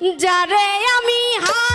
যারে আমি হারাইছি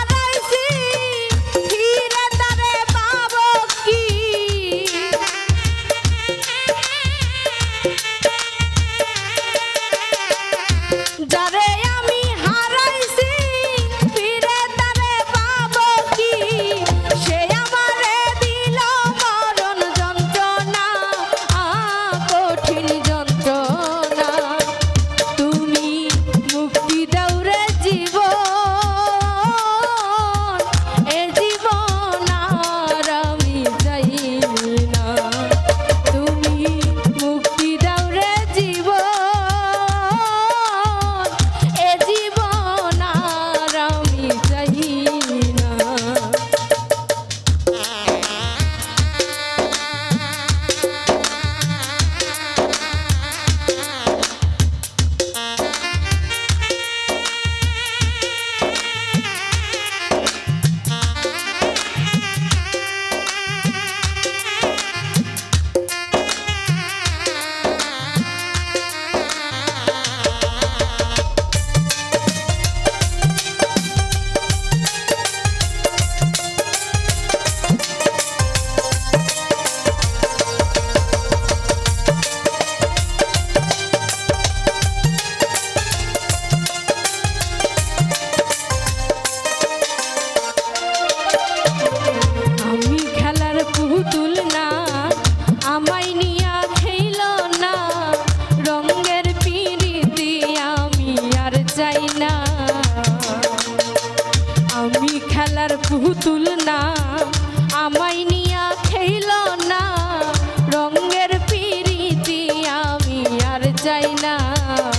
না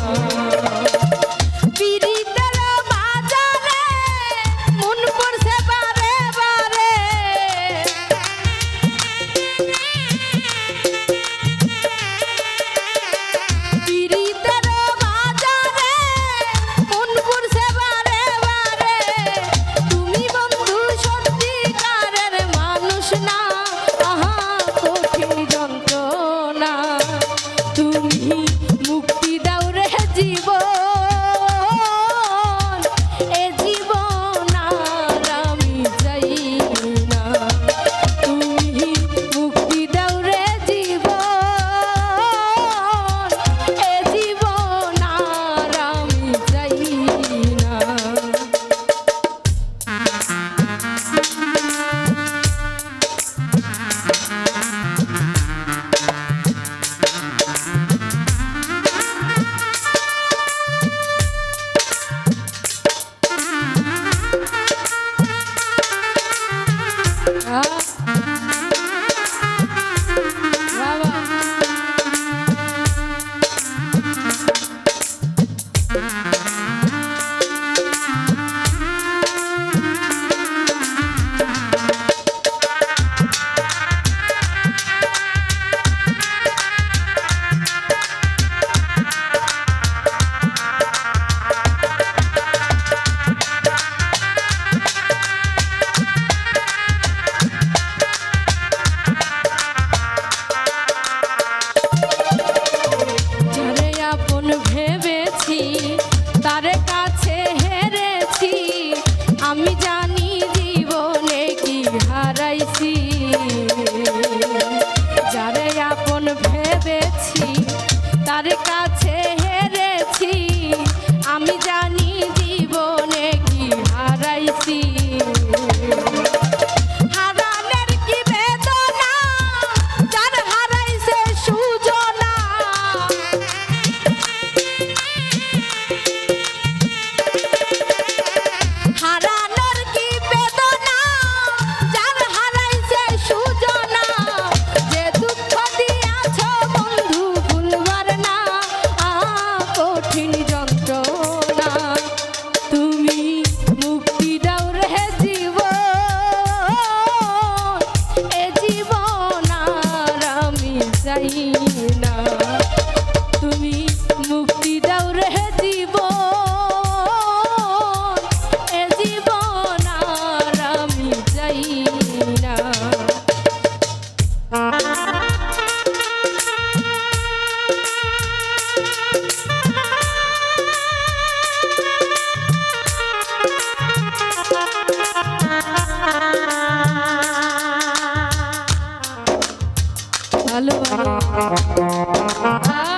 ভালো ভালো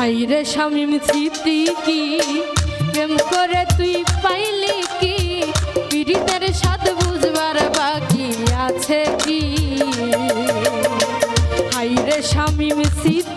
হাইরে শামিম স্মৃতি কি? প্রেম করে তুই পাইলি কি? পীড়িতের স্বাদ বুঝবার বাকি আছে কি? হাইরে শামিম স্মৃতি